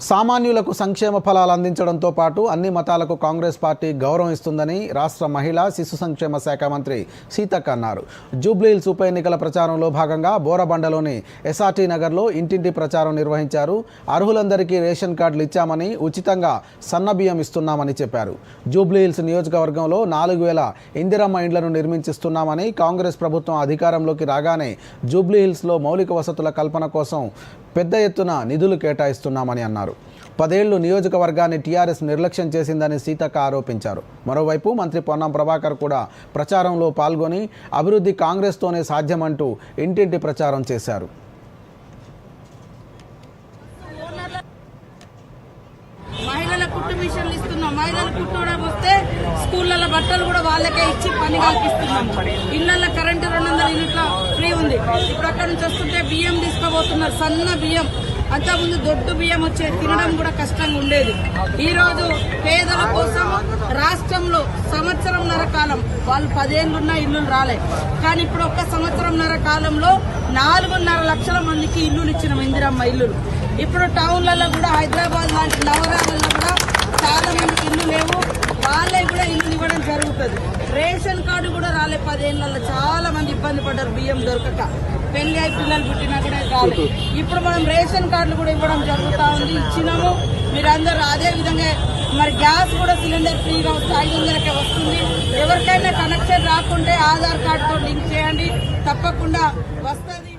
సామాన్యులకు సంక్షేమ ఫలాలు అందించడంతో పాటు అన్ని మతాలకు కాంగ్రెస్ పార్టీ గౌరవం ఇస్తుందని రాష్ట్ర మహిళా శిశు సంక్షేమ శాఖ మంత్రి సీతక్క అన్నారు. జూబ్లీహిల్స్ ఉప ఎన్నికల ప్రచారంలో భాగంగా బోరబండలోని ఎస్ఆర్టీ నగర్లో ఇంటింటి ప్రచారం నిర్వహించారు. అర్హులందరికీ రేషన్ కార్డులు ఇచ్చామని ఉచితంగా సన్నబియ్యం ఇస్తున్నామని చెప్పారు. జూబ్లీహిల్స్ నియోజకవర్గంలో నాలుగు వేల ఇందిరమ్మ ఇండ్లను నిర్మించిస్తున్నామని కాంగ్రెస్ ప్రభుత్వం అధికారంలోకి రాగానే జూబ్లీహిల్స్లో మౌలిక వసతుల కల్పన కోసం పెద్ద ఎత్తున నిధులు కేటాయిస్తున్నామని అన్నారు. పదేళ్ళు నియోజకవర్గాన్ని టీఆర్ఎస్ నిర్లక్ష్యం చేసిందని సీతక్క ఆరోపించారు. మరోవైపు మంత్రి పొన్నం ప్రభాకర్ కూడా ప్రచారంలో పాల్గొని అభివృద్ధి కాంగ్రెస్తోనే సాధ్యమంటూ ఇంటింటి ప్రచారం చేశారు. మిషన్లు ఇస్తున్నాం. కుట్టడం వస్తే స్కూళ్ళలో బట్టలు కూడా వాళ్ళకే ఇచ్చి పని కల్పిస్తున్నాం. ఇళ్ళలో కరెంటు రెండు ఇప్పుడు అక్కడ నుంచి వస్తుంటే బియ్యం తీసుకోబోతున్నారు సన్న బియ్యం. అంతకుముందు దొడ్డు బియ్యం వచ్చే తినడం కూడా కష్టంగా ఉండేది. ఈ రోజు పేదల కోసం రాష్ట్రంలో సంవత్సరంన్నర కాలం వాళ్ళు పదేళ్ళున్న ఇల్లు రాలే. కానీ ఇప్పుడు ఒక్క సంవత్సరంన్నర కాలంలో నాలుగున్నర లక్షల మందికి ఇల్లులు ఇచ్చిన ఇందిరమ్మ ఇల్లులు. ఇప్పుడు టౌన్లలో కూడా హైదరాబాద్ లాంటి నగరాలలో కూడా చాలా మందికి ఇల్లు లేవు. వాళ్ళే కూడా ఇల్లు ఇవ్వడం జరుగుతుంది. రేషన్ కార్డు కూడా రాలే పదేళ్ళలో చాలా మంది ఇబ్బంది పడ్డారు బియ్యం దొరకక. పెళ్ళి అయి పిల్లలు పుట్టినా కూడా రాలేదు ఇప్పుడు మనం రేషన్ కార్డులు కూడా ఇవ్వడం జరుగుతూ ఉంది. ఇచ్చినాము. మీరందరూ అదే విధంగా మరి గ్యాస్ కూడా సిలిండర్ ఫ్రీగా వస్తే ఐదు వందలకే వస్తుంది. ఎవరికైనా కనెక్షన్ రాకుంటే ఆధార్ కార్డుతో లింక్ చేయండి. తప్పకుండా వస్తుంది.